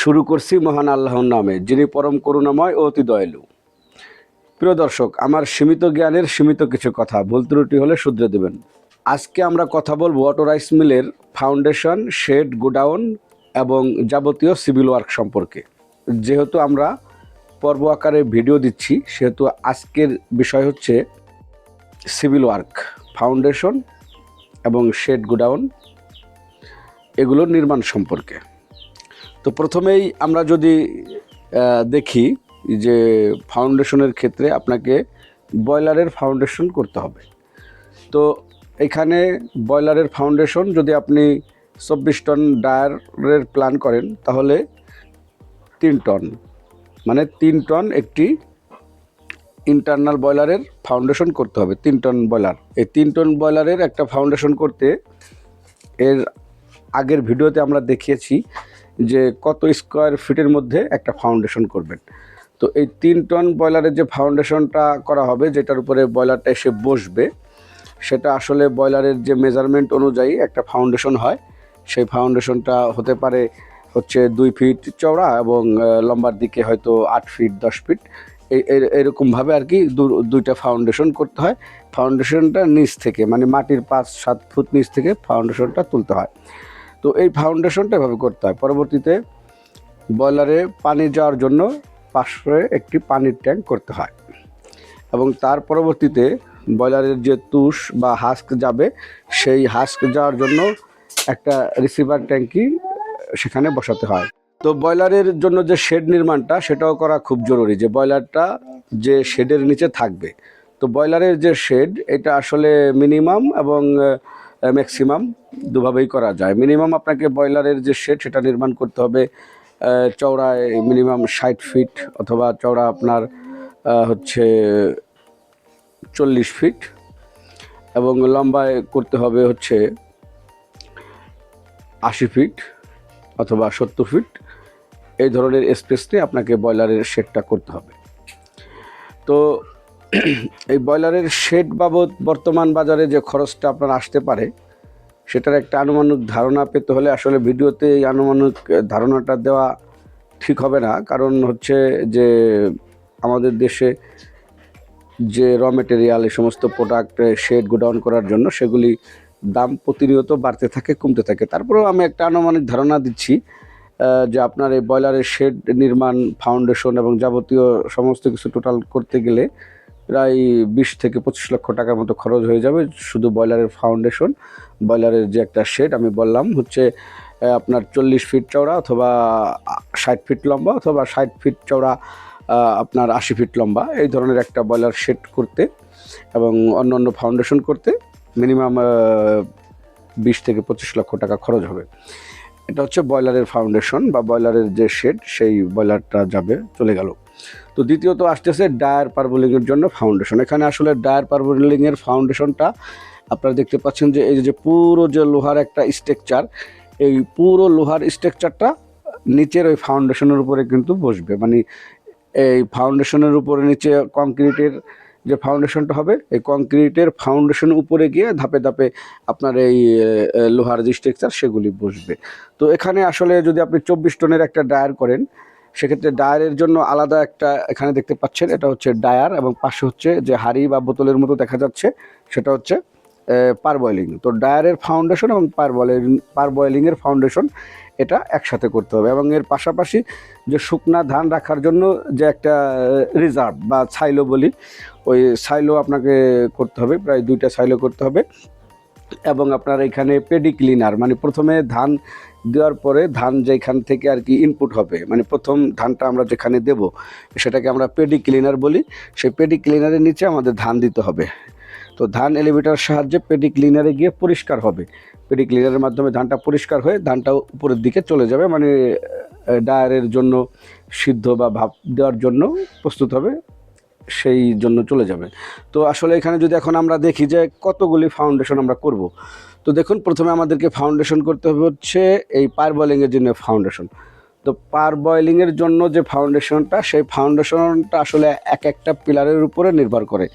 শুরু করছি মহান আল্লাহর নামে, যিনি পরম করুণাময় ও অতি দয়ালু। প্রিয় দর্শক, আমার সীমিত জ্ঞানের সীমিত কিছু কথা, ভুল ত্রুটি হলে শুধরে দেবেন। আজকে আমরা কথা বলব অটো রাইস মিলের ফাউন্ডেশন, শেড, গোডাউন এবং যাবতীয় সিভিল ওয়ার্ক সম্পর্কে। যেহেতু আমরা পর্ব আকারে ভিডিও দিচ্ছি, সেহেতু আজকের বিষয় হচ্ছে সিভিল ওয়ার্ক, ফাউন্ডেশন এবং শেড, গোডাউন, এগুলোর নির্মাণ সম্পর্কে। তো প্রথমেই আমরা যদি দেখি যে ফাউন্ডেশনের ক্ষেত্রে আপনাকে ব্রয়লারের ফাউন্ডেশন করতে হবে। তো এখানে ব্রয়লারের ফাউন্ডেশন যদি আপনি চব্বিশ টন ডায়ারের প্ল্যান করেন, তাহলে তিন টন মানে তিন টন একটি ইন্টারনাল ব্রয়লারের ফাউন্ডেশন করতে হবে, তিন টন ব্রয়লার। এই তিন টন ব্রয়লারের একটা ফাউন্ডেশন করতে এর আগের ভিডিওতে আমরা দেখিয়েছি যে কত স্কোয়ার ফিটের মধ্যে একটা ফাউন্ডেশন করবেন। তো এই তিন টন ব্রয়লারের যে ফাউন্ডেশনটা করা হবে, যেটার উপরে ব্রয়লারটা এসে বসবে, সেটা আসলে ব্রয়লারের যে মেজারমেন্ট অনুযায়ী একটা ফাউন্ডেশন হয়। সেই ফাউন্ডেশনটা হতে পারে হচ্ছে দুই ফিট চওড়া এবং লম্বার দিকে হয়তো আট ফিট দশ ফিট এরকমভাবে আর কি দুইটা ফাউন্ডেশন করতে হয়। ফাউন্ডেশনটা নিচ থেকে মানে মাটির পাঁচ সাত ফুট নিচ থেকে ফাউন্ডেশনটা তুলতে হয়। তো এই ফাউন্ডেশনটা এভাবে করতে হয়। পরবর্তীতে বয়লারে পানি যাওয়ার জন্য পাশে একটি পানির ট্যাঙ্ক করতে হয়। এবং তার পরবর্তীতে বয়লারের যে তুষ বা হাস্ক যাবে, সেই হাস্ক যাওয়ার জন্য একটা রিসিভার ট্যাঙ্কি সেখানে বসাতে হয়। তো বয়লারের জন্য যে শেড নির্মাণটা, সেটাও করা খুব জরুরি যে বয়লারটা যে শেডের নিচে থাকবে। তো বয়লারের যে শেড এটা আসলে মিনিমাম এবং ম্যাক্সিমাম দুভাবেই করা যায়। মিনিমাম আপনাকে ব্রয়লারের যে শেড সেটা নির্মাণ করতে হবে চওড়ায় মিনিমাম ষাট ফিট অথবা চওড়া আপনার হচ্ছে চল্লিশ ফিট এবং লম্বায় করতে হবে হচ্ছে আশি ফিট অথবা সত্তর ফিট এই ধরনের স্পেস নিয়ে আপনাকে ব্রয়লারের শেডটা করতে হবে। তো এই ব্রয়লারের শেড বাবদ বর্তমান বাজারে যে খরচটা আপনার আসতে পারে, সেটার একটা আনুমানিক ধারণা পেতে হলে আসলে ভিডিওতে এই আনুমানিক ধারণাটা দেওয়া ঠিক হবে না। কারণ হচ্ছে যে আমাদের দেশে যে র মেটেরিয়াল, এই সমস্ত প্রোডাক্ট শেড গোডাউন করার জন্য সেগুলি দাম প্রতিনিয়ত বাড়তে থাকে, কমতে থাকে। তারপরেও আমি একটা আনুমানিক ধারণা দিচ্ছি যে আপনার এই ব্রয়লারের শেড নির্মাণ ফাউন্ডেশন এবং যাবতীয় সমস্ত কিছু টোটাল করতে গেলে প্রায় বিশ থেকে পঁচিশ লক্ষ টাকার মতো খরচ হয়ে যাবে শুধু ব্রয়লারের ফাউন্ডেশন ব্রয়লারের যে একটা শেড আমি বললাম, হচ্ছে আপনার চল্লিশ ফিট চওড়া অথবা ষাট ফিট লম্বা অথবা ষাট ফিট চওড়া আপনার আশি ফিট লম্বা এই ধরনের একটা ব্রয়লার শেড করতে এবং অন্য অন্য ফাউন্ডেশন করতে মিনিমাম বিশ থেকে পঁচিশ লক্ষ টাকা খরচ হবে। এটা হচ্ছে ব্রয়লারের ফাউন্ডেশন বা ব্রয়লারের যে শেড সেই ব্রয়লারটা যাবে, চলে গেল। তো দ্বিতীয়ত আসতেছে ডায়ার পার্বলিংয়ের জন্য ফাউন্ডেশন। এখানে আসলে ডায়ার পার্বলিংয়ের ফাউন্ডেশনটা আপনারা দেখতে পাচ্ছেন যে এই যে পুরো যে লোহার একটা স্ট্রাকচার, এই পুরো লোহার স্ট্রাকচারটা নিচের ওই ফাউন্ডেশনের উপরে কিন্তু বসবে। মানে এই ফাউন্ডেশনের উপরে নিচে কংক্রিটের যে ফাউন্ডেশনটা হবে, এই কংক্রিটের ফাউন্ডেশন উপরে গিয়ে ধাপে ধাপে আপনার এই লোহার যে স্ট্রাকচার সেগুলি বসবে। তো এখানে আসলে যদি আপনি চব্বিশ টনের একটা ডায়ার করেন সেক্ষেত্রে ডায়ারের জন্য আলাদা একটা এখানে দেখতে পাচ্ছেন, এটা হচ্ছে ডায়ার এবং পাশে হচ্ছে যে হাড়ি বা বোতলের মতো দেখা যাচ্ছে, সেটা হচ্ছে পার বয়েলিং তো ডায়ারের ফাউন্ডেশন এবং পার বয়েলিং পার বয়েলিংয়ের ফাউন্ডেশন এটা একসাথে করতে হবে এবং এর পাশাপাশি যে শুকনা ধান রাখার জন্য যে একটা রিজার্ভ বা ছাইলো বলি, ওই সাইলো আপনাকে করতে হবে, প্রায় দুইটা সাইলো করতে হবে। এবং আপনার এখানে পেডি ক্লিনার মানে প্রথমে ধান দেওয়ার পরে ধান যেখান থেকে আর কি ইনপুট হবে মানে প্রথম ধানটা আমরা যেখানে দেব, সেটাকে আমরা পেডি ক্লিনার বলি। সেই পেডি ক্লিনারের নিচে আমাদের ধান দিতে হবে। তো ধান এলিভেটার সাহায্যে পেডি ক্লিনারে গিয়ে পরিষ্কার হবে। পেডি ক্লিনারের মাধ্যমে ধানটা পরিষ্কার হয়ে ধানটা উপরের দিকে চলে যাবে মানে ডায়ারের জন্য সিদ্ধ বা ভাপ দেওয়ার জন্য প্রস্তুত হবে। সেই জন্য চলে যাবে। তো আসলে এখানে যদি এখন আমরা দেখি যে কতগুলি ফাউন্ডেশন আমরা করব, তো দেখুন প্রথমে আমাদেরকে ফাউন্ডেশন করতে হবে হচ্ছে এই পার বয়েলিংয়ের জন্য ফাউন্ডেশন তো পার বয়েলিংয়ের জন্য যে ফাউন্ডেশনটা সেই ফাউন্ডেশনটা আসলে এক একটা পিলারের উপরে নির্ভর করে।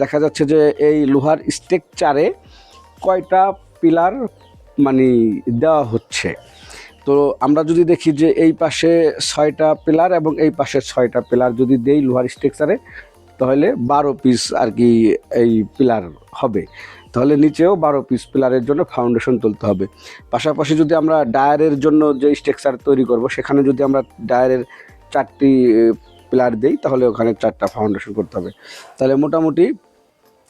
দেখা যাচ্ছে যে এই লোহার স্ট্রাকচারে কয়টা পিলার মানে দেওয়া হচ্ছে। তো আমরা যদি দেখি যে এই পাশে ছয়টা পিলার এবং এই পাশে ছয়টা পিলার যদি দেই লোহার স্ট্রাকচারে তাহলে বারো পিস আর কি এই পিলার হবে। তাহলে নিচেও বারো পিস পিলারের জন্য ফাউন্ডেশন তুলতে হবে। পাশাপাশি যদি আমরা ডায়ারের জন্য যে স্ট্রাকচার তৈরি করব, সেখানে যদি আমরা ডায়ারের চারটি পিলার দেই, তাহলে ওখানে চারটা ফাউন্ডেশন করতে হবে। তাহলে মোটামুটি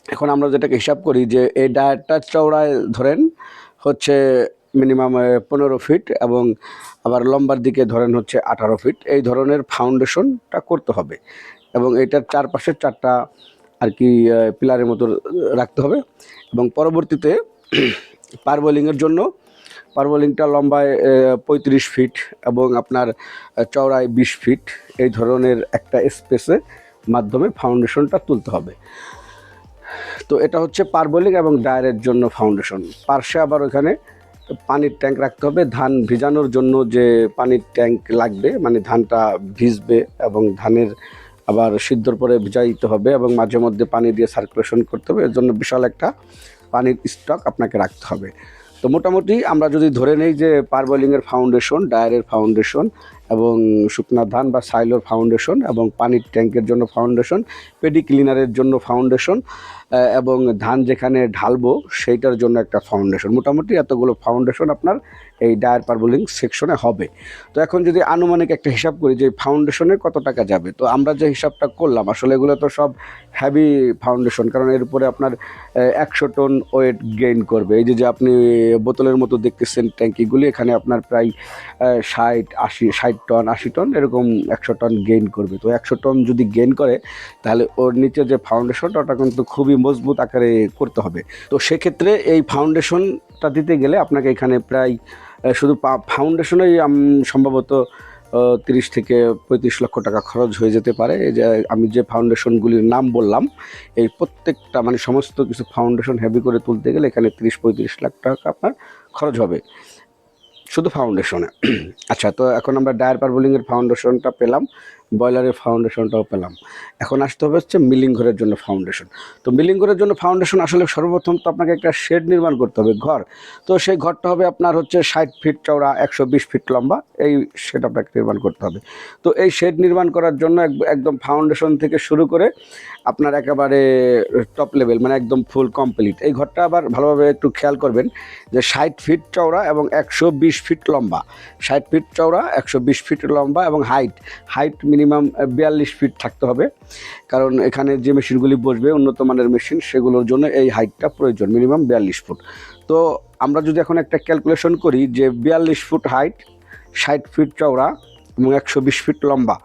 এখন আমরা যেটাকে হিসাব করি যে এই ডায়ারটা চওড়ায় ধরেন হচ্ছে মিনিমাম পনেরো ফিট এবং আবার লম্বার দিকে ধরেন হচ্ছে আঠারো ফিট এই ধরনের ফাউন্ডেশনটা করতে হবে। এবং এটার চারপাশে চারটা আর কি পিলারের মতো রাখতে হবে। এবং পরবর্তীতে পারবোলিংয়ের জন্য, পারবোলিংটা লম্বায় পঁয়ত্রিশ ফিট এবং আপনার চওড়ায় বিশ ফিট, এই ধরনের একটা স্পেসে মাধ্যমে ফাউন্ডেশনটা তুলতে হবে। তো এটা হচ্ছে পারবোলিং এবং ডায়ারের জন্য ফাউন্ডেশন। পার্শ্বে আবার ওখানে পানির ট্যাঙ্ক রাখতে হবে। ধান ভিজানোর জন্য যে পানির ট্যাঙ্ক লাগবে মানে ধানটা ভিজবে এবং ধানের আবার সিদ্ধর পরে ভিজাইতে হবে এবং মাঝে মধ্যে পানি দিয়ে সার্কুলেশন করতে হবে। এর জন্য বিশাল একটা পানির স্টক আপনাকে রাখতে হবে। তো মোটামুটি আমরা যদি ধরে নেই যে পারবলিংয়ের ফাউন্ডেশন ডায়ারের ফাউন্ডেশন এবং শুকনা ধান বা সাইলোর ফাউন্ডেশন এবং পানির ট্যাঙ্কের জন্য ফাউন্ডেশন, পেডি ক্লিনারের জন্য ফাউন্ডেশন এবং ধান যেখানে ঢালবো সেইটার জন্য একটা ফাউন্ডেশন। মোটামুটি এতগুলো ফাউন্ডেশন আপনার এই ডায়ার পারবোলিং সেকশনে হবে। তো এখন যদি আনুমানিক একটা হিসাব করি যে ফাউন্ডেশনে কত টাকা যাবে, তো আমরা যে হিসাবটা করলাম, আসলে এগুলো তো সব হ্যাভি ফাউন্ডেশন, কারণ এর উপরে আপনার একশো টন ওয়েট গেইন করবে। এই যে আপনি বোতলের মতো দেখতেছেন ট্যাঙ্কিগুলি, এখানে আপনার প্রায় ষাট, আশি, ষাট টন আশি টন, এরকম একশো টন গেইন করবে। তো একশো টন যদি গেইন করে, তাহলে ওর নিচে যে ফাউন্ডেশনটা ওটা কিন্তু খুবই মজবুত আকারে করতে হবে। তো সেক্ষেত্রে এই ফাউন্ডেশনটা দিতে গেলে আপনাকে এখানে প্রায় শুধু ফাউন্ডেশনেই সম্ভবত তিরিশ থেকে পঁয়ত্রিশ লক্ষ টাকা খরচ হয়ে যেতে পারে। যে, আমি যে ফাউন্ডেশনগুলির নাম বললাম, এই প্রত্যেকটা মানে সমস্ত কিছু ফাউন্ডেশন হেভি করে তুলতে গেলে এখানে তিরিশ পঁয়ত্রিশ লাখ টাকা আপনার খরচ হবে। শুধু ফাউন্ডেশনে আচ্ছা তো এখন আমরা ডায়ার পার বোলিংয়ের ফাউন্ডেশনটা পেলাম। বয়লারের ফাউন্ডেশনটাও পেলাম। এখন আসতে হবে হচ্ছে মিলিং ঘরের জন্য ফাউন্ডেশন তো মিলিং ঘরের জন্য ফাউন্ডেশন আসলে সর্বপ্রথম তো আপনাকে একটা শেড নির্মাণ করতে হবে, ঘর। তো সেই ঘরটা হবে আপনার হচ্ছে ষাট ফিট চওড়া, একশো বিশ ফিট লম্বা, এই শেড আপনাকে নির্মাণ করতে হবে। তো এই শেড নির্মাণ করার জন্য এক- একদম ফাউন্ডেশন থেকে শুরু করে আপনার একেবারে টপ লেভেল মানে একদম ফুল কমপ্লিট এই ঘরটা আবার ভালোভাবে একটু খেয়াল করবেন যে ষাট ফিট চওড়া এবং একশো বিশ ফিট লম্বা। ষাট ফিট চওড়া, একশো বিশ ফিট লম্বা এবং হাইট হাইট মিনিমাম বিয়াল্লিশ ফিট থাকতে হবে। কারণ এখানে যে মেশিনগুলি বসবে, উন্নত মানের মেশিন, সেগুলোর জন্য এই হাইটটা প্রয়োজন, মিনিমাম বিয়াল্লিশ ফুট। তো আমরা যদি এখন একটা ক্যালকুলেশন করি যে বিয়াল্লিশ ফুট হাইট, ষাট ফিট চওড়া এবং একশো বিশ ফিট লম্বা,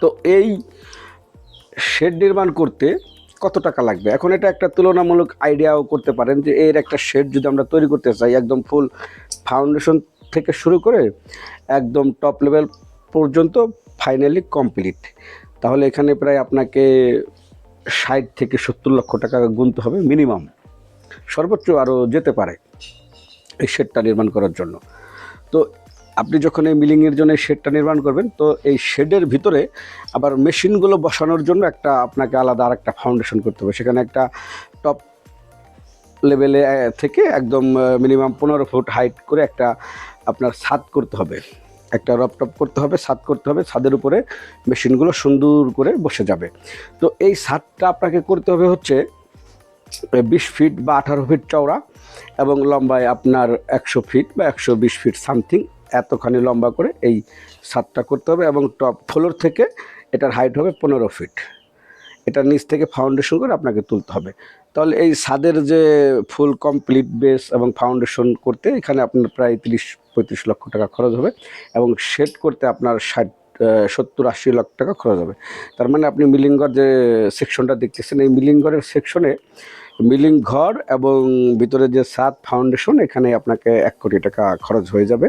তো এই শেড নির্মাণ করতে কত টাকা লাগবে? এখন এটা একটা তুলনামূলক আইডিয়াও করতে পারেন যে এর একটা শেড যদি আমরা তৈরি করতে চাই, একদম ফুল ফাউন্ডেশন থেকে শুরু করে একদম টপ লেভেল পর্যন্ত ফাইনালি কমপ্লিট। তাহলে এখানে প্রায় আপনাকে ষাট থেকে সত্তর লক্ষ টাকা গুনতে হবে মিনিমাম। সর্বোচ্চ আরও যেতে পারে এই শেডটা নির্মাণ করার জন্য। তো আপনি যখন এই মিলিংয়ের জন্য এই শেডটা নির্মাণ করবেন, তো এই শেডের ভিতরে আবার মেশিনগুলো বসানোর জন্য একটা আপনাকে আলাদা আর একটা ফাউন্ডেশন করতে হবে। সেখানে একটা টপ লেভেলে থেকে একদম মিনিমাম পনেরো ফুট হাইট করে একটা আপনার ছাদ করতে হবে। একটা রপ টপ করতে হবে ছাদ করতে হবে ছাদের উপরে মেশিনগুলো সুন্দর করে বসে যাবে। তো এই ছাদটা আপনাকে করতে হবে হচ্ছে বিশ ফিট বা আঠারো ফিট চওড়া এবং লম্বায় আপনার একশো ফিট বা একশো বিশ ফিট সামথিং এতখানি লম্বা করে এই ছাদটা করতে হবে এবং টপ ফ্লোর থেকে এটার হাইট হবে পনেরো ফিট। এটা নিচ থেকে ফাউন্ডেশন করে আপনাকে তুলতে হবে। তাহলে এই ছাদের যে ফুল কমপ্লিট বেস এবং ফাউন্ডেশন করতে এখানে আপনার প্রায় তিরিশ, পঁয়ত্রিশ লক্ষ টাকা খরচ হবে এবং শেড করতে আপনার ষাট সত্তর, আশি লক্ষ টাকা খরচ হবে। তার মানে আপনি মিলিঙ্গর যে সেকশনটা দেখতেছেন, এই মিলিঙ্গরের সেকশনে মিলিং ঘর এবং ভিতরে যে সাত ফাউন্ডেশন, এখানে আপনাকে এক কোটি টাকা খরচ হয়ে যাবে।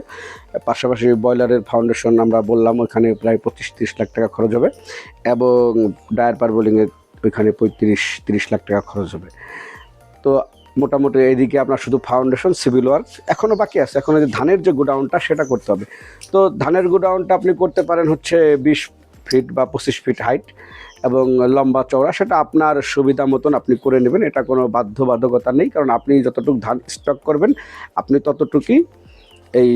পাশাপাশি বয়লারের ফাউন্ডেশন আমরা বললাম, ওখানে প্রায় পঁচিশ তিরিশ লাখ টাকা খরচ হবে এবং ডায়ার পারবোলিংয়ের ওইখানে পঁয়ত্রিশ তিরিশ লাখ টাকা খরচ হবে। তো মোটামুটি এইদিকে আপনার শুধু ফাউন্ডেশন, সিভিল ওয়ার্ক এখনও বাকি আছে। এখন যে ধানের যে গোডাউনটা, সেটা করতে হবে। তো ধানের গোডাউনটা আপনি করতে পারেন হচ্ছে বিশ ফিট বা পঁচিশ ফিট হাইট এবং লম্বা চওড়া, সেটা আপনার সুবিধা মতন আপনি করে নেবেন। এটা কোনো বাধ্যবাধকতা নেই, কারণ আপনি যতটুকু ধান স্টক করবেন, আপনি ততটুকুই এই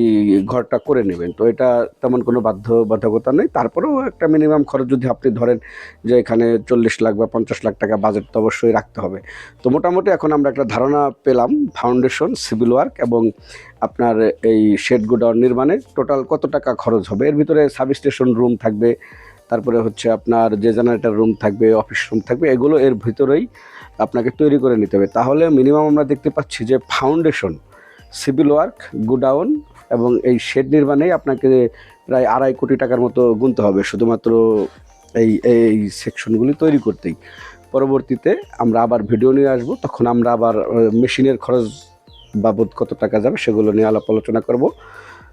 ঘরটা করে নেবেন। তো এটা তেমন কোনো বাধ্যবাধকতা নেই। তারপরেও একটা মিনিমাম খরচ যদি আপনি ধরেন যে এখানে চল্লিশ লাখ বা পঞ্চাশ লাখ টাকা বাজেট তো অবশ্যই রাখতে হবে। তো মোটামুটি এখন আমরা একটা ধারণা পেলাম ফাউন্ডেশন সিভিল ওয়ার্ক এবং আপনার এই শেড গোডাউন নির্মাণে টোটাল কত টাকা খরচ হবে? এর ভিতরে সাব স্টেশন রুম থাকবে তারপরে হচ্ছে আপনার যে জেনারেটর রুম থাকবে অফিস রুম থাকবে, এগুলো এর ভিতরেই আপনাকে তৈরি করে নিতে হবে। তাহলে মিনিমাম আমরা দেখতে পাচ্ছি যে ফাউন্ডেশন সিভিল ওয়ার্ক গুডাউন এবং এই শেড নির্মাণেই আপনাকে প্রায় আড়াই কোটি টাকার মতো গুনতে হবে শুধুমাত্র এই এই সেকশনগুলি তৈরি করতেই। পরবর্তীতে আমরা আবার ভিডিও নিয়ে আসব, তখন আমরা আবার মেশিনের খরচ বাবদ কত টাকা যাবে সেগুলো নিয়ে আলাপ আলোচনা করব।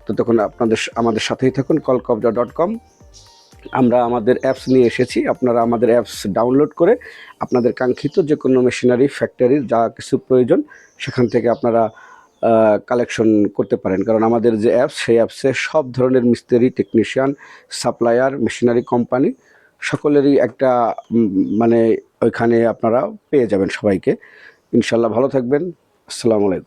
তো তখন আপনাদের, আমাদের সাথেই থাকুন কলকবজা ডট কম আমরা আমাদের অ্যাপস নিয়ে এসেছি। আপনারা আমাদের অ্যাপস ডাউনলোড করে আপনাদের কাঙ্ক্ষিত যে কোনো মেশিনারি ফ্যাক্টরির যা কিছু প্রয়োজন, সেখান থেকে আপনারা কালেকশন করতে পারেন। কারণ আমাদের যে অ্যাপস সেই অ্যাপসে সব ধরনের মিস্ত্রি টেকনিশিয়ান সাপ্লায়ার মেশিনারি কোম্পানি সকলেরই একটা মানে ওইখানে আপনারা পেয়ে যাবেন সবাইকে। ইনশাল্লাহ ভালো থাকবেন। আসসালামু আলাইকুম।